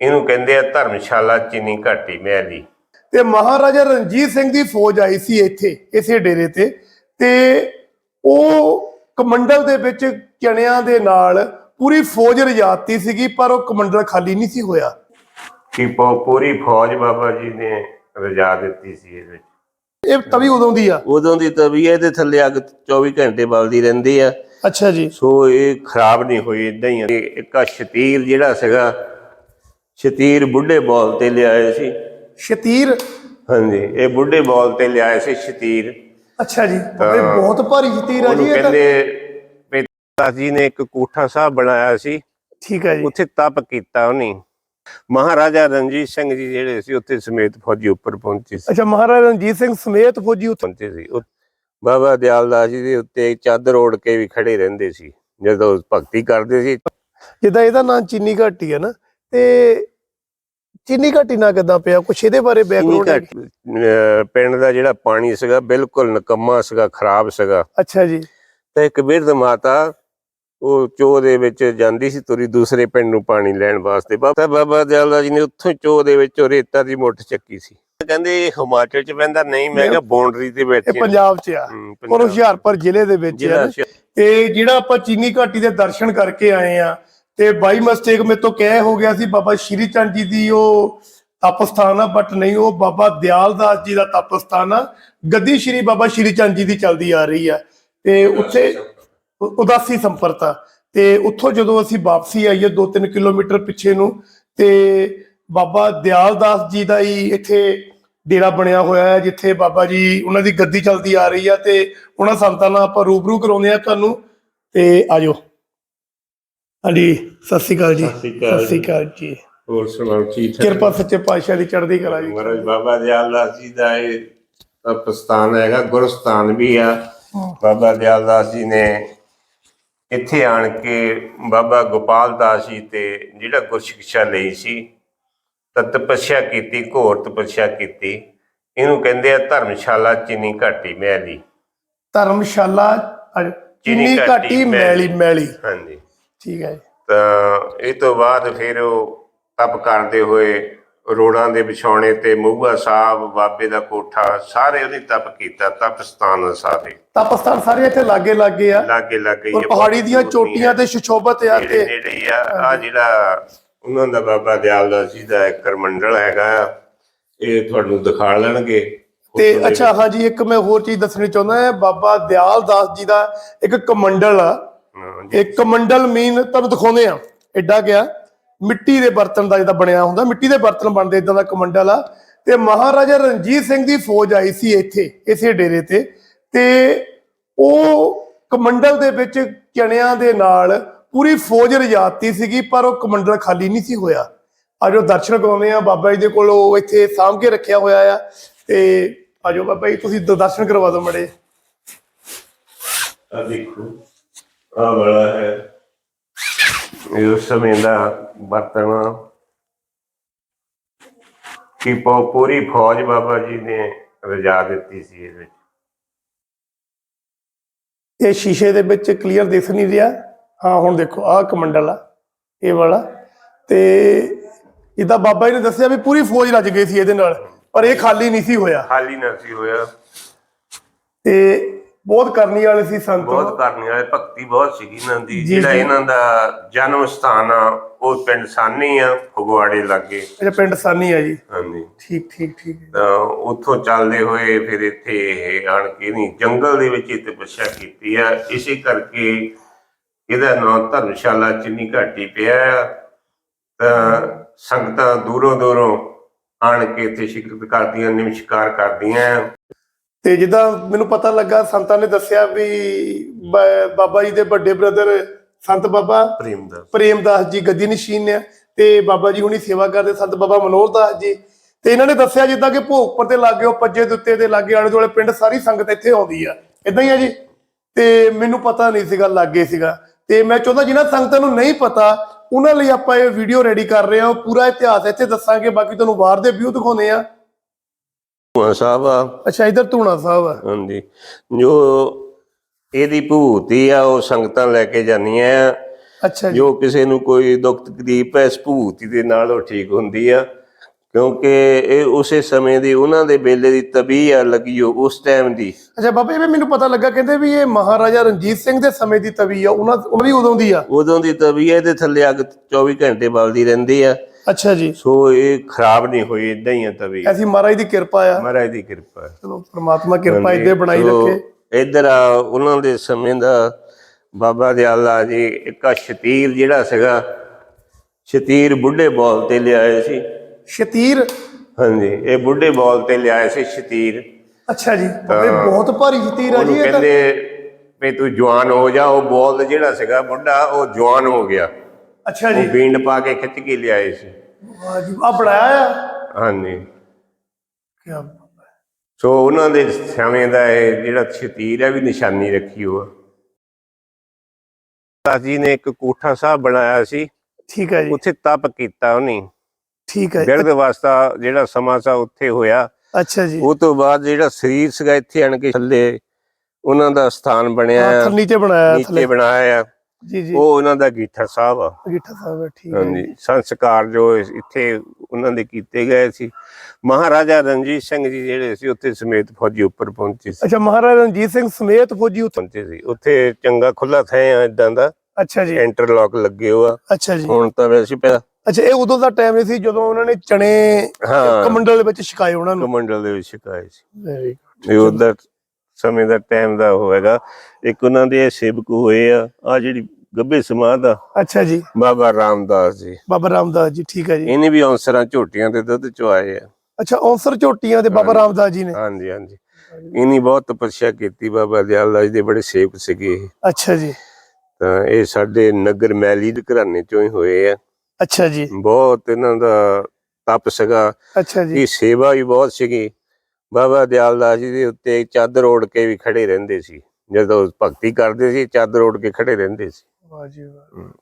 ਇਹਨੂੰ ਕਹਿੰਦੇ ਆ ਧਰਮਸ਼ਾਲਾ ਚੀਨੀ ਘਾਟੀ ਮਹਿਲੀ। ਤੇ ਮਹਾਰਾਜਾ ਰਣਜੀਤ ਸਿੰਘ ਦੀ ਫੌਜ ਆਈ ਸੀ ਇੱਥੇ ਇਸੇ ਡੇਰੇ ਤੇ। ਤੇ ਉਹ ਕਮੰਡਲ ਦੇ ਵਿੱਚ ਚਣਿਆਂ ਦੇ ਨਾਲ ਪੂਰੀ ਫੌਜ ਰਜਾਤੀ ਸੀਗੀ ਪਰ ਉਹ ਕਮੰਡਲ ਖਾਲੀ ਨਹੀਂ ਸੀ ਹੋਇਆ। ਕਿ ਪੂਰੀ ਫੌਜ ਬਾਬਾ ਜੀ ਨੇ ਰਜਾ ਦਿੱਤੀ ਸੀ ਇਹਦੇ ਵਿੱਚ। ਇਹ ਤਵੀ ਉਦੋਂ ਦੀ ਆ? ਉਦੋਂ ਦੀ ਤਵੀਏ ਦੇ ਥੱਲੇ ਅੱਗ 24 ਘੰਟੇ ਬਲਦੀ ਰਹਿੰਦੀ ਆ। ਅੱਛਾ ਜੀ। ਸੋ ਇਹ ਖਰਾਬ ਨਹੀਂ ਹੋਈ ਇਦਾਂ ਹੀ ਆ। ਇਹ ਇੱਕ ਆ ਸ਼ਤੀਰ ਜਿਹੜਾ ਸੀਗਾ ਸ਼ਤੀਰ ਬੁੱਢੇ ਬੋਲ ਤੇ ਲਿਆਏ ਸੀ। ਸ਼ਤੀਰ? ਹਾਂਜੀ ਇਹ ਬੁੱਢੇ ਬੋਲ ਤੇ ਲਿਆਏ ਸੀ ਸ਼ਤੀਰ। ਅੱਛਾ ਜੀ ਬਹੁਤ ਭਾਰੀ ਸ਼ਤੀਰ ਆ ਜੀ ਉਹਨੂੰ ਇਹ ਤਾਂ। ਕਹਿੰਦੇ ਪਿਤਾ ਜੀ ਨੇ ਇੱਕ ਕੋਠਾ ਸਾਹਿਬ ਬਣਾਇਆ ਸੀ। ਠੀਕ ਹੈ ਜੀ। ਉੱਥੇ ਤਪ ਕੀਤਾ ਉਹਨੇ। ਮਹਾਰਾਜਾ ਰਣਜੀਤ ਸਿੰਘ ਜੀ ਜਿਹੜੇ ਸੀ ਉੱਥੇ ਸਮੇਤ ਫੌਜੀ ਉੱਪਰ ਪਹੁੰਚੇ ਸੀ। ਅੱਛਾ ਮਹਾਰਾਜਾ ਰਣਜੀਤ ਸਿੰਘ ਸਮੇਤ ਫੌਜੀ ਉੱਥੇ। ਪਹੁੰਚੇ ਸੀ। ਉਹ ਬਾਬਾ ਦਿਆਲਦਾਸ ਜੀ ਦੇ ਉੱਤੇ ਚਾਦਰ ਓੜ ਕੇ ਵੀ ਖੜੇ ਰਹਿੰਦੇ ਸੀ ਜਦੋਂ ਭਗਤੀ ਕਰਦੇ ਸੀ। ਜਿੱਦਾਂ ਇਹਦਾ ਨਾਂ ਚੀਨੀ ਘਾਟੀ ਹੈ ਨਾ ਤੇ ਚੀਨੀ ਘਾਟੀ ਨਾ ਕਿੱਦਾਂ ਪਿਆ? ਕੁਛ ਇਹਦੇ ਬਾਰੇ ਬੈਕਗ੍ਰਾਉਂਡ ਪਿੰਡ ਦਾ ਜਿਹੜਾ ਪਾਣੀ ਸੀਗਾ ਬਿਲਕੁਲ ਨਕਮਾ ਸੀਗਾ ਖਰਾਬ ਸੀਗਾ। ਅੱਛਾ ਜੀ। ਤੇ ਇੱਕ ਬਿਰਧ ਮਾਤਾ ਉਹ ਚੋਹ ਦੇ ਵਿੱਚ ਜਾਂਦੀ ਸੀ ਤੁਰੀ ਦੂਸਰੇ ਪਿੰਡ ਨੂੰ ਪਾਣੀ ਲੈਣ ਵਾਸਤੇ। ਬਾਬਾ ਬਾਬਾ ਦਿਆਲਦਾਸ ਜੀ ਨੇ ਉੱਥੋਂ ਚੋਹ ਦੇ ਵਿੱਚੋਂ ਰੇਤਾ ਦੀ ਮੁੱਠ ਚੱਕੀ ਸੀ। ਕਹਿੰਦੇ ਇਹ ਹਿਮਾਚਲ ਚ ਪੈਂਦਾ ਨਹੀਂ ਮੈਂ ਕਿਹਾ ਬਾਉਂਡਰੀ ਤੇ ਇਹ ਬੈਠੇ ਪੰਜਾਬ 'ਚ ਆ। ਔਰ। ਹੁਸ਼ਿਆਰਪੁਰ ਜ਼ਿਲ੍ਹੇ ਦੇ ਵਿੱਚ। ਤੇ ਜਿਹੜਾ ਆਪਾਂ ਚੀਨੀ ਘਾਟੀ ਦੇ ਦਰਸ਼ਨ ਕਰਕੇ ਆਏ ਆ ਤੇ ਬਾਈ ਮਿਸਟੇਕ ਮੇਰੇ ਤੋਂ ਕਹਿ ਹੋ ਗਿਆ ਸੀ ਬਾਬਾ ਸ਼੍ਰੀ ਚੰਦ ਜੀ ਦੀ ਉਹ ਤਪ ਸਥਾਨ ਆ ਬਟ ਨਹੀਂ ਉਹ ਬਾਬਾ ਦਿਆਲਦਾਸ ਜੀ ਦਾ ਤਪ ਸਥਾਨ ਆ। ਗੱਦੀ ਸ਼੍ਰੀ ਬਾਬਾ ਸ਼੍ਰੀ ਚੰਦ ਜੀ ਦੀ ਚੱਲਦੀ ਆ ਰਹੀ ਆ। ਤੇ ਉੱਥੇ ਉਦਾਸੀ ਸੰਪਰਤਾ ਤੇ ਉੱਥੋਂ ਜਦੋਂ ਅਸੀਂ ਵਾਪਸੀ ਆਈਏ 2-3 ਕਿਲੋਮੀਟਰ ਪਿੱਛੇ ਨੂੰ ਤੇ ਬਾਬਾ ਦਿਆਲਦਾਸ ਜੀ ਦਾ ਹੀ ਇੱਥੇ ਡੇਰਾ ਬਣਿਆ ਹੋਇਆ ਹੈ ਜਿੱਥੇ ਬਾਬਾ ਜੀ ਉਹਨਾਂ ਦੀ ਗੱਦੀ ਚੱਲਦੀ ਆ ਰਹੀ ਆ ਤੇ ਉਹਨਾਂ ਸੰਤਾਂ ਨਾਲ ਆਪਾਂ ਰੂਬਰੂ ਕਰਾਉਂਦੇ ਆ ਤੁਹਾਨੂੰ। ਤੇ ਆਜੋ। ਹਾਂਜੀ ਸਤਿ ਸ਼੍ਰੀ ਅਕਾਲ ਜੀ। ਸਤਿ ਸ਼੍ਰੀ ਅਕਾਲ ਸਤਿ ਸ਼੍ਰੀ ਅਕਾਲ ਜੀ। ਹੋਰ ਸੁਣਾਓ ਠੀਕ ਠਾਕ? ਕਿਰਪਾ ਸੱਚੇ ਪਾਤਸ਼ਾਹ ਦੀ ਚੜ੍ਹਦੀ ਕਲਾ ਜੀ। ਮਹਾਰਾਜ ਬਾਬਾ ਦਿਆਲਦਾਸ ਜੀ ਦਾ ਇਹ ਤਪਸਥਾਨ ਹੈਗਾ ਗੁਰਸਥਾਨ ਵੀ ਆ। ਬਾਬਾ ਦਿਆਲਦਾਸ ਜੀ ਨੇ ਇੱਥੇ ਆਣ ਕੇ ਬਾਬਾ ਗੋਪਾਲ ਦਾਸ ਜੀ ਤੇ ਜਿਹੜਾ ਗੁਰਸਿੱਖਿਆ ਲਈ ਸੀ ਤਾਂ ਤਪੱਸਿਆ ਕੀਤੀ ਘੋਰ ਤਪੱਸਿਆ ਕੀਤੀ ਇਹਨੂੰ ਕਹਿੰਦੇ ਆ ਧਰਮਸ਼ਾਲਾ ਚੀਨੀ ਘਾਟੀ ਮਹਿਲੀ। ਧਰਮਸ਼ਾਲਾ। ਚੀਨੀ ਘਾਟੀ ਮੈਲੀ ਮੈਲੀ ਹਾਂਜੀ। ਠੀਕ ਹੈ ਜੀ। ਤਾਂ ਇਹ ਤੋਂ ਬਾਅਦ ਫਿਰ ਉਹ ਤਪ ਕਰਦੇ ਹੋਏ ਰੋੜਾਂ ਦੇ ਵਿਛਾਉਣੇ ਤੇ ਮੂਹਾ ਸਾਹਿਬ ਬਾਬੇ ਦਾ ਕੋਠਾ ਸਾਰੇ ਉਹਨੇ ਤਪ ਕੀਤਾ ਤਪਸਥਾਨ ਸਾਰੇ। ਤਪਸਥਾਨ ਸਾਰੇ ਇੱਥੇ ਲਾਗੇ ਲਾਗੇ ਆ। ਲਾਗੇ ਲਾਗੇ ਔਰ ਪਹਾੜੀ ਦੀਆਂ ਚੋਟੀਆਂ ਤੇ ਸ਼ਸ਼ੋਭਤ ਆ ਨੇੜੇ ਤੇ ਨੇੜੇ ਹੀ ਆ। ਆ ਜਿਹੜਾ ਉਹਨਾਂ ਦਾ ਬਾਬਾ ਦਿਆਲਦਾਸ ਜੀ ਦਾ ਇੱਕ ਕਰਮੰਡਲ ਹੈਗਾ ਇਹ ਤੁਹਾਨੂੰ ਦਿਖਾ ਲੈਣਗੇ। ਤੇ ਅੱਛਾ ਹਾਂਜੀ ਇੱਕ ਮੈਂ ਹੋਰ ਚੀਜ਼ ਦੱਸਣੀ ਚਾਹੁੰਦਾ ਹਾਂ। ਬਾਬਾ ਦਿਆਲ ਦਾਸ ਜੀ ਦਾ ਇੱਕ ਕਮੰਡਲ ਆ। ਹਾਂ, ਇਹ ਕਮੰਡਲ ਮੀਨ ਤੁਹਾਨੂੰ ਦਿਖਾਉਂਦੇ ਆ ਐਡਾ ਗਿਆ ਮਿੱਟੀ ਦੇ ਬਰਤਨ ਦਾ ਜਿਹਦਾ ਬਣਿਆ ਹੁੰਦਾ। ਮਿੱਟੀ ਦੇ ਬਰਤਨ ਬਣਦੇ ਇਦਾਂ ਦਾ ਕਮੰਡਲ ਆ। ਤੇ ਮਹਾਰਾਜਾ ਰਣਜੀਤ ਸਿੰਘ ਦੀ ਫੌਜ ਆਈ ਸੀ ਇੱਥੇ ਇਸੇ ਡੇਰੇ ਤੇ। ਤੇ ਉਹ ਕਮੰਡਲ ਦੇ ਵਿੱਚ ਚਣਿਆਂ ਦੇ ਨਾਲ ਪੂਰੀ ਫੌਜ ਰਜਾਤੀ ਸੀਗੀ ਪਰ ਉਹ ਕਮੰਡਲ ਖਾਲੀ ਨਹੀਂ ਸੀ ਹੋਇਆ। ਆਜੋ ਦਰਸ਼ਨ ਕਰਾਉਂਦੇ ਆ। ਬਾਬਾ ਜੀ ਦੇ ਕੋਲ ਉਹ ਇੱਥੇ ਸਾਂਭ ਕੇ ਰੱਖਿਆ ਹੋਇਆ ਆ। ਤੇ ਆਜੋ ਬਾਬਾ ਜੀ ਤੁਸੀਂ ਦਰਸ਼ਨ ਕਰਵਾ ਦਿਓ ਮੜੇ ਆ ਦੇਖੋ। ਆ ਬੜਾ ਹੈ। ਇਹ ਉਸ ਸਮੇਂ ਦਾ ਬਰਤਨ ਕਿ ਪੂਰੀ ਫੌਜ ਬਾਬਾ ਜੀ ਨੇ ਰਜਾ ਦਿੱਤੀ ਸੀ ਇਹਦੇ ਵਿੱਚ। ਇਹ ਸ਼ੀਸ਼ੇ ਦੇ ਵਿੱਚ ਕਲੀਅਰ ਦਿਖ ਨਹੀਂ ਰਿਹਾ। ਹਾਂ ਹੁਣ ਦੇਖੋ ਆਹ ਕਮੰਡਲ ਆ ਇਹ ਵਾਲਾ। ਤੇ ਜਿੱਦਾਂ ਬਾਬਾ ਜੀ ਨੇ ਦੱਸਿਆ ਵੀ ਪੂਰੀ ਫੌਜ ਲੱਜ ਗਈ ਸੀ ਇਹਦੇ ਨਾਲ ਪਰ ਇਹ ਖਾਲੀ ਨਹੀਂ ਸੀ ਹੋਇਆ। ਖਾਲੀ ਨਾ ਸੀ ਹੋਇਆ। ਤੇ ਬਹੁਤ ਕਰਨੀ ਵਾਲੇ ਸੀ ਸੰਤ। ਬਹੁਤ ਕਰਨੀ ਵਾਲੇ ਭਗਤੀ ਬਹੁਤ ਸੀਗੀ ਇਹਨਾਂ ਦੀ। ਜਿਹੜਾ। ਇਹਨਾਂ ਦਾ ਜਨਮ ਸਥਾਨ ਆ ਉਹ ਪਿੰਡ ਸਾਨੀ ਆ ਫਗਵਾੜੇ ਲਾਗੇ। ਇਹ ਪਿੰਡ ਸਾਨੀ ਆ ਜੀ। ਹਾਂਜੀ। ਠੀਕ ਠੀਕ ਠੀਕ। ਤਾਂ ਉੱਥੋਂ ਚੱਲਦੇ ਹੋਏ ਫਿਰ ਇੱਥੇ ਆਣ ਕੇ ਨਹੀਂ ਜੰਗਲ ਦੇ ਵਿੱਚ ਇਹ ਤਪੱਸਿਆ ਕੀਤੀ ਆ। ਇਸੇ ਕਰਕੇ ਇਹਦਾ ਨਾਮ ਧਰਮਸ਼ਾਲਾ ਚਿੰਨੀ ਘਾਟੀ ਪਿਆ। ਆ। ਤਾਂ ਸੰਗਤਾਂ ਦੂਰੋਂ ਦੂਰੋਂ ਆਣ ਕੇ ਇੱਥੇ ਸ਼ਿਕਰਤ ਕਰਦੀਆਂ ਨਮਸਕਾਰ ਕਰਦੀਆਂ। ਆ। ਤੇ ਜਿੱਦਾਂ ਮੈਨੂੰ ਪਤਾ ਲੱਗਾ ਸੰਤਾਂ ਨੇ ਦੱਸਿਆ ਵੀ ਬਾਬਾ ਜੀ ਦੇ ਵੱਡੇ ਬ੍ਰਦਰ ਸੰਤ ਬਾਬਾ ਪ੍ਰੇਮ ਦਾ ਪ੍ਰੇਮਦਾਸ ਜੀ ਗੱਦੀ ਨਸ਼ੀਨ ਨੇ ਤੇ ਬਾਬਾ ਜੀ ਹੁਣੀ ਸੇਵਾ ਕਰਦੇ ਸੰਤ ਬਾਬਾ ਮਨੋਹਰ ਦਾਸ ਜੀ। ਤੇ ਇਹਨਾਂ ਨੇ ਦੱਸਿਆ ਜਿੱਦਾਂ ਕਿ ਭੋਗਪੁਰ ਤੇ ਲਾਗੇ ਉਹ ਪੱਜੇ ਦੇ ਉੱਤੇ ਦੇ ਲਾਗੇ ਆਲੇ ਦੁਆਲੇ ਪਿੰਡ ਸਾਰੀ ਸੰਗਤ ਇੱਥੇ ਆਉਂਦੀ ਆ। ਇਦਾਂ ਹੀ ਆ ਜੀ। ਤੇ ਮੈਨੂੰ ਪਤਾ ਨਹੀਂ ਸੀਗਾ ਲਾਗੇ ਸੀਗਾ। ਤੇ ਮੈਂ ਚਾਹੁੰਦਾ ਜਿਨ੍ਹਾਂ ਸੰਗਤਾਂ ਨੂੰ ਨਹੀਂ ਪਤਾ ਉਹਨਾਂ ਲਈ ਆਪਾਂ ਇਹ ਵੀਡੀਓ ਰੈਡੀ ਕਰ ਰਹੇ ਹਾਂ। ਪੂਰਾ ਇਤਿਹਾਸ ਇੱਥੇ ਦੱਸਾਂਗੇ ਬਾਕੀ ਤੁਹਾਨੂੰ ਬਾਹਰ ਦੇ ਵਿਊ ਦਿਖਾਉਨੇ ਆ ਭੂਆ ਸਾਹਿਬ ਆ। ਅੱਛਾ ਇਧਰ ਧੂਣਾ ਸਾਹਿਬ ਆ। ਹਾਂਜੀ। ਜੋ ਇਹਦੀ ਭੂਤੀ ਆ ਉਹ ਸੰਗਤਾਂ ਲੈ ਕੇ ਜਾਂਦੀਆਂ ਅੱਛਾ ਜੀ। ਕਿਸੇ ਨੂੰ ਕੋਈ ਦੁੱਖ ਤਕਲੀਫ ਹੈ ਇਸ ਭੂਤੀ ਦੇ ਨਾਲ ਉਹ ਠੀਕ ਹੁੰਦੀ ਆ। ਕਿਉਂਕਿ ਇਹ ਉਸੇ ਸਮੇਂ ਦੀ ਉਹਨਾਂ ਦੇ ਵੇਲੇ ਦੀ ਤਬੀਹ ਆ ਲੱਗੀ ਉਹ ਉਸ ਟਾਈਮ ਦੀ। ਅੱਛਾ ਬਾਬਾ ਵੀ ਮੈਨੂੰ ਪਤਾ ਲੱਗਾ ਕਹਿੰਦੇ ਵੀ ਇਹ ਮਹਾਰਾਜਾ ਰਣਜੀਤ ਸਿੰਘ ਦੇ ਸਮੇਂ ਦੀ ਆ ਉਹਨਾਂ ਉਹ ਵੀ ਉਦੋਂ ਦੀ ਆ। ਉਦੋਂ ਦੀ ਤਬੀਹ ਇਹਦੇ ਥੱਲੇ ਅੱਗ 24 ਘੰਟੇ ਬਲਦੀ ਰਹਿੰਦੀ ਆ। ਅੱਛਾ ਜੀ। ਸੋ ਇਹ ਖਰਾਬ ਨਹੀਂ ਹੋਈ ਇਦਾਂ ਹੀ ਆ ਤਬੀਹ ਐਸੀ ਮਹਾਰਾਜ ਦੀ ਕਿਰਪਾ ਆ। ਮਹਾਰਾਜ ਦੀ ਕਿਰਪਾ। ਹੈ ਚਲੋ ਪ੍ਰਮਾਤਮਾ ਕਿਰਪਾ ਇੱਦੇ ਬਣਾਈ ਸੋ, ਰੱਖੇ। ਇੱਧਰ ਆ ਉਹਨਾਂ ਦੇ ਸਮੇਂ ਦਾ ਬਾਬਾ ਦਿਆਲਾ ਜੀ ਇੱਕ ਆ ਸ਼ਤੀਰ ਜਿਹੜਾ ਸੀਗਾ ਸ਼ਤੀਰ ਬੁੱਢੇ ਬੋਲ ਤੇ ਲਿਆਏ ਸੀ। ਸ਼ਤੀਰ? ਹਾਂਜੀ ਇਹ ਬੁੱਢੇ ਬੋਲ ਤੇ ਲਿਆਏ ਸੀ ਸ਼ਤੀਰ। ਅੱਛਾ ਜੀ ਬਾਬੇ ਬਹੁਤ ਭਾਰੀ ਸ਼ਤੀਰ ਆ ਜੀ ਉਹਨੂੰ ਇਹ ਤਾਂ। ਕਹਿੰਦੇ ਵੀ ਤੂੰ ਜਵਾਨ ਹੋ ਜਾ ਉਹ ਬੋਲ ਜਿਹੜਾ ਸੀਗਾ ਬੁੱਢਾ ਉਹ ਜਵਾਨ ਹੋ ਗਿਆ। ਅੱਛਾ ਉਹ ਜੀ। ਬੀਂਡ ਪਾ ਕੇ ਖਿੱਚ ਕੇ ਲਿਆਏ ਸੀ। ਵਾਹ ਜੀ ਆ ਬਣਾਇਆ ਆ? ਹਾਂਜੀ। ਕੀ ਸੋ ਉਹਨਾਂ ਦੇ ਸਮੇਂ ਦਾ ਇਹ ਜਿਹੜਾ ਸ਼ਤੀਰ ਹੈ ਵੀ ਨਿਸ਼ਾਨੀ ਰੱਖੀ ਹੋਆ ਜੀ ਨੇ ਇੱਕ ਕੋਠਾ ਸਾਹਿਬ ਬਣਾਇਆ ਸੀ। ਠੀਕ ਹੈ ਜੀ। ਉੱਥੇ ਤਪ ਕੀਤਾ ਉਹਨੇ। ਠੀਕ ਹੈ ਜੀ। ਬਿਰਧ ਵਾਸਤਾ ਜਿਹੜਾ ਸਮਾਂ ਸਾ ਉੱਥੇ ਹੋਇਆ। ਅੱਛਾ ਜੀ। ਉਹ ਤੋਂ ਬਾਅਦ ਜਿਹੜਾ ਸਰੀਰ ਸੀਗਾ ਇੱਥੇ ਆਣ ਕੇ ਥੱਲੇ ਉਹਨਾਂ ਦਾ ਸਥਾਨ ਬਣਿਆ। ਆ, ਥੱਲੇ ਨੀਚੇ ਬਣਾਇਆ ਨੀਚੇ ਥੱਲੇ। ਬਣਾਇਆ। ਆ ਜੀ ਜੀ। ਉਹ ਉਹਨਾਂ ਦਾ ਗੀਠਾ ਸਾਹਿਬ ਆ। ਗਿੱਠਾ ਸਾਹਿਬ ਠੀਕ ਹੈ ਹਾਂਜੀ ਸੰਸਕਾਰ ਜੋ ਇੱਥੇ ਉਹਨਾਂ ਦੇ ਕੀਤੇ ਗਏ ਸੀ। ਮਹਾਰਾਜਾ ਰਣਜੀਤ ਸਿੰਘ ਜੀ ਜਿਹੜੇ ਸੀ ਉੱਥੇ ਸਮੇਤ ਫੌਜੀ ਉੱਪਰ ਪਹੁੰਚੇ ਸੀ। ਅੱਛਾ ਮਹਾਰਾਜਾ ਰਣਜੀਤ ਸਿੰਘ ਸਮੇਤ ਫੌਜੀ ਉੱਥੇ ਪਹੁੰਚੇ ਸੀ। ਉੱਥੇ ਚੰਗਾ ਖੁੱਲਾ ਥਾਂ ਆ ਇਦਾਂ ਦਾ। ਅੱਛਾ ਜੀ। ਇੰਟਰਲੌਕ ਲੱਗੇ ਹੋਆ। ਅੱਛਾ ਜੀ। ਹੁਣ ਤਾਂ ਵੈਸੇ ਪਿਆ। ਅੱਛਾ ਇਹ ਉਦੋਂ ਦਾ ਟਾਈਮ ਸੀ ਜਦੋਂ ਉਹਨਾਂ ਨੇ ਚਣੇ ਹਾਂ। ਕਮੰਡਲ ਦੇ ਵਿੱਚ ਛਕਾਏ ਉਹਨਾਂ ਨੂੰ। ਕਮੰਡਲ ਦੇ ਵਿੱਚ ਸ਼ਿਕਾਇਤ ਸੀ। Very good. ਇਹ ਉਹਦਾ ਸਮੇਂ ਦਾ ਟਾਈਮ ਦਾ ਹੋਏਗਾ ਇੱਕ ਉਹਨਾਂ ਦੇ ਸੇਵਕ ਹੋਏ ਆ ਆ ਜਿਹੜੀ ਗੱਬੇ ਸਮਾਧ ਆ। ਅੱਛਾ ਜੀ। ਬਾਬਾ ਰਾਮਦਾਸ ਜੀ। ਬਾਬਾ ਰਾਮਦਾਸ ਜੀ ਠੀਕ ਹੈ ਜੀ। ਇਹਨੇ ਵੀ ਔਂਸਰਾਂ ਝੋਟੀਆਂ ਤੇ ਦੁੱਧ ਚੁਆਏ ਆ। ਅੱਛਾ ਔਂਸਰ ਝੋਟੀਆਂ ਦੇ ਬਾਬਾ ਰਾਮਦਾਸ ਜੀ ਨੇ? ਹਾਂਜੀ ਹਾਂਜੀ। ਇਹਨੀ ਬਹੁਤ ਤਪੱਸਿਆ ਕੀਤੀ ਬਾਬਾ ਦਿਆਲ ਦਾਸ ਦੇ ਬੜੇ ਸੇਵਕ ਸੀਗੇ। ਅੱਛਾ ਜੀ। ਤਾਂ ਇਹ ਸਾਡੇ ਨਗਰ ਮੈਲੀ ਦੇ ਘਰਾਣੇ ਚੋਂ ਹੀ ਹੋਏ ਆ। ਅੱਛਾ ਜੀ। ਬਹੁਤ ਇਹਨਾਂ ਦਾ ਤਪ ਸੀਗਾ ਅੱਛਾ ਜੀ। ਇਹ ਸੇਵਾ ਵੀ ਬਹੁਤ ਸੀਗੀ। ਬਾਬਾ ਦਿਆਲ ਦਾਸ ਜੀ ਦੇ ਉੱਤੇ ਚਾਦਰ ਓੜ ਕੇ ਵੀ ਖੜੇ ਰਹਿੰਦੇ ਸੀ। ਜਦੋਂ ਭਗਤੀ ਕਰਦੇ ਸੀ ਚਾਦਰ ਓੜ ਕੇ ਖੜੇ ਰਹਿੰਦੇ ਸੀ। ਵਾਹ ਜੀ ਵਾਹ। ਹਮ।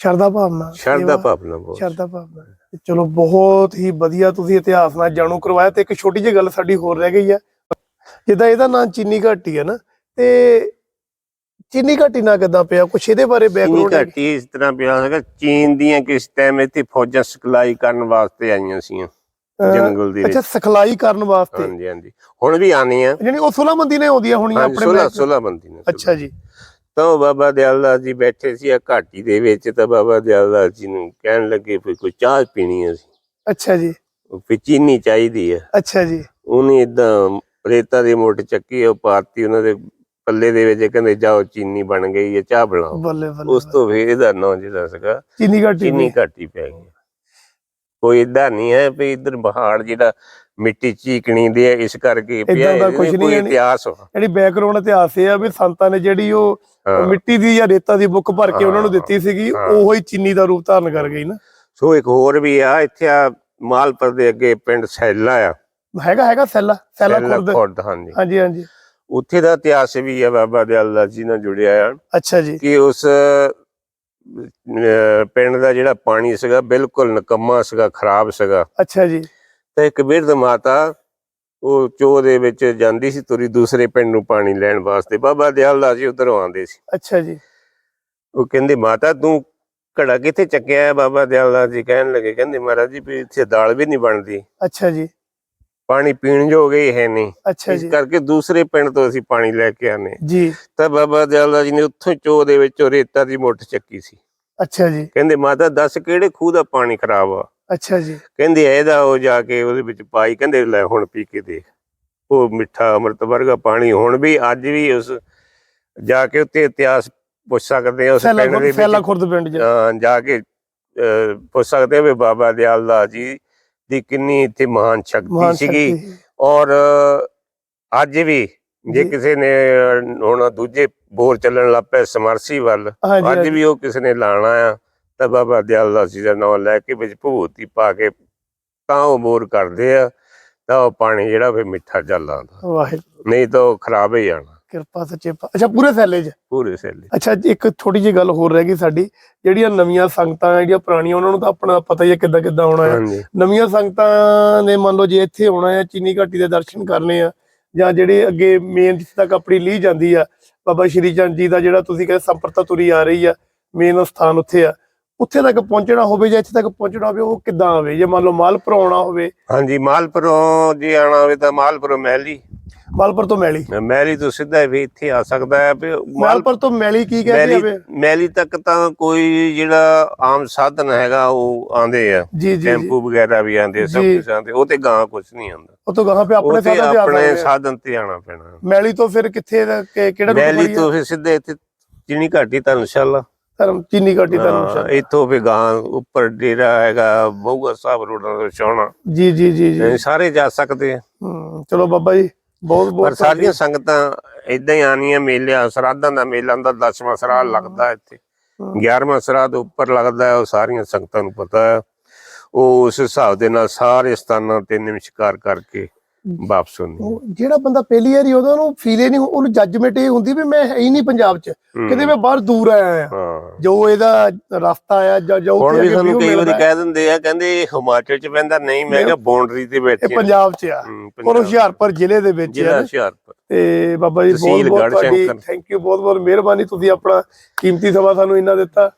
ਸ਼ਰਧਾ ਭਾਵਨਾ। ਸ਼ਰਧਾ ਭਾਵਨਾ ਬਹੁਤ। ਸ਼ਰਧਾ ਭਾਵਨਾ। ਚਲੋ ਬਹੁਤ ਹੀ ਵਧੀਆ ਤੁਸੀਂ ਇਤਿਹਾਸ ਨਾਲ ਜਾਣੂ ਕਰਵਾਇਆ ਤੇ ਇੱਕ ਛੋਟੀ ਜਿਹੀ ਗੱਲ ਸਾਡੀ ਹੋਰ ਰਹਿ ਗਈ ਆ। ਜਿੱਦਾਂ ਇਹਦਾ ਨਾਂ ਚੀਨੀ ਘਾਟੀ ਹੈ ਨਾ ਤੇ ਚੀਨੀ ਘਾਟੀ ਨਾ ਕਿੱਦਾਂ ਪਿਆ? ਕੁਛ ਇਹਦੇ ਬਾਰੇ ਚੀਨੀ ਬੈਕਗ੍ਰਾਉਂਡ ਘਾਟੀ ਇਸ ਤਰ੍ਹਾਂ ਪਿਆ ਹੈਗਾ ਚੀਨ ਦੀਆਂ ਕਿਸ ਟਾਈਮ ਇੱਥੇ ਫੌਜਾਂ ਸਿਖਲਾਈ ਕਰਨ ਵਾਸਤੇ ਆਈਆਂ ਸੀਆਂ ਜੰਗਲ ਦੇ ਅੱਛਾ ਸਿਖਲਾਈ ਕਰਨ ਵਾਸਤੇ। ਹਾਂਜੀ ਹਾਂਜੀ। ਹੁਣ ਵੀ ਆਣੀਆਂ ਯਾਨੀ ਉਹ 16 ਬੰਦੀ ਨੇ ਆਉਂਦੀਆਂ ਹੋਣੀਆਂ ਆਪਣੇ 16 ਮਹਿਲ 'ਚ। 16 ਬੰਦੀ ਨੇ ਅੱਛਾ ਜੀ। ਤਾਂ ਬਾਬਾ ਦਿਆਲ ਦਾਸ ਜੀ ਬੈਠੇ ਸੀ ਆ ਘਾਟੀ ਦੇ ਵਿੱਚ ਤਾਂ ਬਾਬਾ ਦਿਆਲ ਦਾਸ ਜੀ ਨੂੰ ਕਹਿਣ ਲੱਗੇ ਵੀ ਕੋਈ ਚਾਹ ਪੀਣੀ ਹੈ ਸੀ ਅੱਛਾ ਜੀ। ਉਹ ਵੀ ਚੀਨੀ ਚਾਹੀਦੀ ਹੈ ਅੱਛਾ ਜੀ। ਉਹਨੇ ਇਦਾਂ ਰੇਤਾ ਦੀ ਮੋਟ ਚੱਕੀ ਉਹ ਪਾਤੀ ਉਹਨਾਂ ਦੇ ਪੱਲੇ ਦੇ ਵਿੱਚ ਕਹਿੰਦੇ ਜਾਓ ਚੀਨੀ ਬਣ ਗਈ ਹੈ ਚਾਹ ਬਣਾਓ। ਉਸ ਤੋਂ ਫਿਰ ਇਹਦਾ ਨਾਂ ਜਿਹੜਾ ਸੀਗਾ ਚੀਨੀ ਘਾਟੀ ਚੀਨੀ ਘਾਟੀ ਪੈ ਗਈ। ਕੋਈ ਇਦਾਂ ਨਹੀਂ ਹੈ ਵੀ ਇਧਰ ਪਹਾੜ ਜਿਹੜਾ ਮਿੱਟੀ ਚੀਕਣੀ ਦੇ ਇਸ ਕਰਕੇ ਪਿਆ ਇਹਦੇ ਕੁਛ ਨਹੀਂ। ਇਤਿਹਾਸ ਜਿਹੜੀ ਬੈਕਗ੍ਰਾਉਂਡ ਇਤਿਹਾਸ ਇਹ ਆ ਵੀ ਸੰਤਾਂ ਨੇ ਜਿਹੜੀ ਉਹ। ਮਿੱਟੀ ਦੀ ਜਾਂ ਰੇਤਾ ਦੀ ਬੁੱਕ ਭਰ ਕੇ ਉਹਨਾਂ ਨੂੰ ਦਿੱਤੀ ਸੀਗੀ। ਉਹੋ ਹੀ ਚੀਨੀ ਦਾ ਰੂਪ ਧਾਰਨ ਕਰ ਗਈ ਨਾ। ਸੋ ਇੱਕ ਹੋਰ ਵੀ ਆ ਇੱਥੇ ਆ ਮਾਲਪੁਰ ਦੇ ਅੱਗੇ ਪਿੰਡ ਸੈਲਾ ਆ। ਹੈਗਾ ਹੈਗਾ ਸੈਲਾ ਸੈਲਾ ਖੁਰਦ। ਹਾਂਜੀ। ਹਾਂਜੀ ਹਾਂਜੀ। ਉੱਥੇ ਦਾ ਇਤਿਹਾਸ ਵੀ ਆ ਬਾਬਾ ਦਿਆਲ ਦਾਸ ਜੀ ਨਾਲ ਜੁੜਿਆ ਆ। ਅੱਛਾ ਜੀ। ਕਿ ਉਸ ਪਿੰਡ ਦਾ ਜਿਹੜਾ ਪਾਣੀ ਸੀਗਾ ਬਿਲਕੁਲ ਨਕਮਾ ਸੀਗਾ ਖਰਾਬ ਸੀਗਾ। ਅੱਛਾ ਜੀ। ਤੇ ਇੱਕ ਬਿਰਧ ਮਾਤਾ ਉਹ ਚੋ ਦੇ ਵਿੱਚ ਜਾਂਦੀ ਸੀ ਤੁਰੀ ਦੂਸਰੇ ਪਿੰਡ ਨੂੰ ਪਾਣੀ ਲੈਣ ਵਾਸਤੇ। ਬਾਬਾ ਦਿਆਲ ਦਾਸ ਜੀ ਉਧਰੋਂ ਆਉਂਦੇ ਸੀ। ਅੱਛਾ ਜੀ। ਉਹ ਕਹਿੰਦੇ ਮਾਤਾ ਤੂੰ ਘੜਾ ਕਿੱਥੇ ਚੱਕਿਆ ਹੈ? ਬਾਬਾ ਦਿਆਲ ਦਾਸ ਜੀ ਕਹਿਣ ਲੱਗੇ ਕਹਿੰਦੇ ਮਹਾਰਾਜ ਜੀ ਵੀ ਇੱਥੇ ਦਾਲ ਵੀ ਨਹੀਂ ਬਣਦੀ। ਅੱਛਾ ਜੀ। ਪਾਣੀ ਪੀਣ ਜੋਗਾ ਹੀ ਹੈ ਨਹੀਂ। ਅੱਛਾ ਇਸ ਕਰਕੇ ਦੂਸਰੇ ਪਿੰਡ ਤੋਂ ਅਸੀਂ ਪਾਣੀ ਲੈ ਕੇ ਆਨੇ ਜੀ। ਤਾਂ ਬਾਬਾ ਦਿਆਲ ਦਾਸ ਜੀ ਨੇ ਉੱਥੋਂ ਚੋ ਦੇ ਵਿੱਚੋਂ ਰੇਤਾ ਦੀ ਮੁੱਠ ਚੱਕੀ ਸੀ। ਅੱਛਾ ਜੀ। ਕਹਿੰਦੇ ਮਾਤਾ ਦੱਸ ਕਿਹੜੇ ਖੂਹ ਦਾ ਪਾਣੀ ਖਰਾਬ ਆ? ਅੱਛਾ ਜੀ। ਕਹਿੰਦੇ ਇਹਦਾ ਉਹ ਜਾ ਕੇ ਉਹਦੇ ਵਿੱਚ ਪਾਈ। ਕਹਿੰਦੇ ਲੈ ਹੁਣ ਪੀ ਕੇ ਦੇਖ। ਉਹ ਮਿੱਠਾ ਅੰਮ੍ਰਿਤ ਵਰਗਾ ਪਾਣੀ ਹੁਣ ਵੀ ਅੱਜ ਵੀ ਉਸ ਜਾ ਕੇ ਉੱਤੇ ਇਤਿਹਾਸ ਪੁੱਛ ਸਕਦੇ ਆ ਉਸ ਪਿੰਡ ਦੇ ਸੈਲਾ ਵਿੱਚ। ਖੁਰਦ ਪਿੰਡ 'ਚ। ਅਹ ਜਾ ਕੇ ਪੁੱਛ ਸਕਦੇ ਆ ਵੀ ਬਾਬਾ ਦਿਆਲ ਦਾਸ ਜੀ ਦੀ ਕਿੰਨੀ ਇੱਥੇ ਮਹਾਨ ਸ਼ਕਤੀ ਸੀਗੀ। ਔਰ ਅੱਜ ਵੀ ਜੇ। ਕਿਸੇ ਨੇ ਹੁਣ ਦੂਜੇ ਬੋਰ ਚੱਲਣ ਲੱਗ ਪਏ ਸਮਰਸੀ ਵੱਲ ਅੱਜ। ਵੀ ਉਹ ਕਿਸੇ ਨੇ ਲਾਣਾ ਆ ਤਾਂ ਬਾਬਾ ਦਿਆਲ ਦਾਸ ਜੀ ਦਾ ਨਾਮ ਲੈ ਕੇ ਵਿੱਚ ਭੂਤੀ ਪਾ ਕੇ ਤਾਂ ਉਹ ਬੋਰ ਕਰਦੇ ਆ ਤਾਂ ਉਹ ਪਾਣੀ ਜਿਹੜਾ ਫਿਰ ਮਿੱਠਾ ਚੱਲ ਆਉਂਦਾ। ਵਾਹਿਗੁਰੂ। ਨਹੀਂ ਤਾਂ ਉਹ ਖਰਾਬ ਹੀ ਜਾਣਾ ਕਿਰਪਾ ਸੱਚੇ ਪਾ ਅੱਛਾ ਪੂਰੇ ਸੈਲੇ 'ਚ? ਪੂਰੇ ਸੇਲੇ ਅੱਛਾ ਜੀ, ਇੱਕ ਛੋਟੀ ਜਿਹੀ ਗੱਲ ਹੋਰ ਰਹਿ ਗਈ ਸਾਡੀ। ਜਿਹੜੀਆਂ ਨਵੀਆਂ ਸੰਗਤਾਂ ਜਿਹੜੀਆਂ ਪੁਰਾਣੀਆਂ ਉਹਨਾਂ ਨੂੰ ਤਾਂ ਆਪਣਾ ਪਤਾ ਹੀ ਹੈ ਕਿੱਦਾਂ ਕਿੱਦਾਂ ਆਉਣਾ ਹੈ ਨਵੀਆਂ ਸੰਗਤਾਂ ਨੇ ਮੰਨ ਲਓ ਜੇ ਇੱਥੇ ਆਉਣਾ ਹੈ ਚੀਨੀ ਘਾਟੀ ਦੇ ਦਰਸ਼ਨ ਕਰਨੇ ਆ ਜਾਂ ਜਿਹੜੇ ਅੱਗੇ ਮੇਨ ਜਿੱਥੇ ਤੱਕ ਆਪਣੀ ਲੀ ਜਾਂਦੀ ਆ ਬਾਬਾ ਸ਼੍ਰੀ ਚੰਦ ਜੀ ਦਾ ਜਿਹੜਾ ਤੁਸੀਂ ਕਹਿੰਦੇ ਸੰਪਰਤਾ ਤੁਰੀ ਆ ਰਹੀ ਆ ਮੇਨ ਸਥਾਨ ਉੱਥੇ ਆ ਉੱਥੇ ਤੱਕ ਪਹੁੰਚਣਾ ਹੋਵੇ ਜਾਂ ਇੱਥੇ ਤੱਕ ਪਹੁੰਚਣਾ ਹੋਵੇ ਉਹ ਕਿੱਦਾਂ ਆਵੇ? ਜੇ ਮੰਨ ਲਓ ਮਾਲਪੁਰ ਆਉਣਾ ਹੋਵੇ। ਹਾਂਜੀ ਮਾਲਪੁਰੋਂ ਜੇ ਆਣਾ ਹੋਵੇ ਤਾਂ ਮਾਲਪੁਰੋਂ ਮਹਿਲੀ ਮਾਲਪੁਰ ਤੋਂ ਮੈਲੀ। ਮਹਿਲੀ ਤੋਂ ਸਿੱਧਾ ਵੀ ਇੱਥੇ ਆ ਸਕਦਾ ਹੈ ਵੀ ਮਾਲ ਮਾਲਪੁਰ ਤੋਂ ਮੈਲੀ ਕੀ ਕਹਿੰਦੇ ਆਵੇ ਮਹਿਲੀ ਤੱਕ ਤਾਂ ਕੋਈ ਜਿਹੜਾ ਆਮ ਸਾਧਨ ਹੈਗਾ ਉਹ ਆਂਦੇ ਆ। ਟੈਂਪੂ ਵਗੈਰਾ ਵੀ ਆਂਦੇ ਸਭ। ਕੁਝ ਆਂਦੇ ਉਹ ਤੇ ਗਾਂ ਕੁਝ ਨਹੀਂ ਆਂਦਾ ਉਹ ਤੋਂ ਗਾਹਾਂ ਪੇ ਆਪਣੇ ਸਾਧਨ ਤੇ ਆ ਆਪਣੇ ਆ। ਸਾਧਨ ਤੇ ਆਣਾ ਪੈਣਾ। ਮੈਲੀ ਤੋਂ ਫਿਰ ਕਿੱਥੇ ਕਿਹੜਾ ਪੜੀ ਤੋਂ ਫਿਰ ਸਿੱਧੇ ਇੱਥੇ ਚੀਨੀ ਘਾਟੀ ਧਰਮਸ਼ਾਲਾ ਧਰਮ ਚੀਨੀ ਘਾਟੀ ਧਰਮ ਹਾਂ, ਇੱਥੋਂ ਫਿਰ ਗਾਂ ਉੱਪਰ ਡੇਰਾ ਹੈਗਾ ਬਹੁਗਾ ਸਾਹਿਬ ਰੋਡਾਂ ਤੋਂ ਛਾਉਣਾ ਜੀ ਜੀ ਜੀ ਸਾਰੇ ਜਾ ਸਕਦੇ ਆ। ਚਲੋ ਬਾਬਾ ਜੀ। ਬਹੁਤ ਪਰ ਬਹੁਤ ਸਾਰੀਆਂ ਸੰਗਤਾਂ ਇਦਾਂ ਹੀ ਆਣੀਆਂ ਮੇਲਿਆਂ ਸਰਾਧਾਂ ਦਾ ਮੇਲਾ ਹੁੰਦਾ 10ਵਾਂ ਸਰਾਧ ਲੱਗਦਾ ਇੱਥੇ। 11ਵਾਂ ਸਰਾਧ ਉੱਪਰ ਲੱਗਦਾ ਹੈ, ਉਹ ਸਾਰੀਆਂ ਸੰਗਤਾਂ ਨੂੰ ਪਤਾ ਹੈ। ਉਹ ਉਸ ਹਿਸਾਬ ਦੇ ਨਾਲ ਸਾਰੇ ਸਥਾਨਾਂ ਤੇ ਨਮਸਕਾਰ ਕਰਕੇ ਵਾਪਸ ਹੁੰਦੇ ਉਹ ਜਿਹੜਾ ਬੰਦਾ ਪਹਿਲੀ ਵਾਰੀ ਉਹਦਾ ਨੂੰ ਫੀਲ ਹੀ ਨਹੀਂ ਉਹਨੂੰ ਜੱਜਮੈਂਟ ਇਹ ਹੁੰਦੀ ਵੀ ਮੈਂ ਹੈ ਹੀ ਨਹੀਂ ਪੰਜਾਬ 'ਚ। ਕਿਤੇ ਮੈਂ ਬਾਹਰ ਦੂਰ ਆਇਆ ਆ। ਹਾਂ। ਜੋ ਇਹਦਾ ਰਸਤਾ ਆ ਜਾਂ ਜੋ ਹੁਣ ਵੀ ਸਾਨੂੰ ਕਈ ਵਾਰੀ ਕਹਿ ਦਿੰਦੇ ਆ ਕਹਿੰਦੇ ਇਹ ਹਿਮਾਚਲ ਚ ਪੈਂਦਾ ਨਹੀਂ ਮੈਂ ਕਿਹਾ ਬਾਉਂਡਰੀ ਤੇ ਇਹ ਬੈਠੇ ਆ। ਪੰਜਾਬ 'ਚ ਆ। ਔਰ ਹੁਸ਼ਿਆਰਪੁਰ ਜ਼ਿਲ੍ਹੇ ਦੇ ਵਿੱਚ ਜ਼ਿਲ੍ਹਾ ਹੁਸ਼ਿਆਰਪੁਰ। ਤੇ ਬਾਬਾ ਜੀ ਬਹੁਤ ਬਹੁਤ ਤੁਹਾਡੀ। ਥੈਂਕ ਯੂ ਬਹੁਤ ਬਹੁਤ ਮਿਹਰਬਾਨੀ ਤੁਸੀਂ ਆਪਣਾ ਕੀਮਤੀ ਸਮਾਂ ਸਾਨੂੰ ਇੰਨਾ ਦਿੱਤਾ।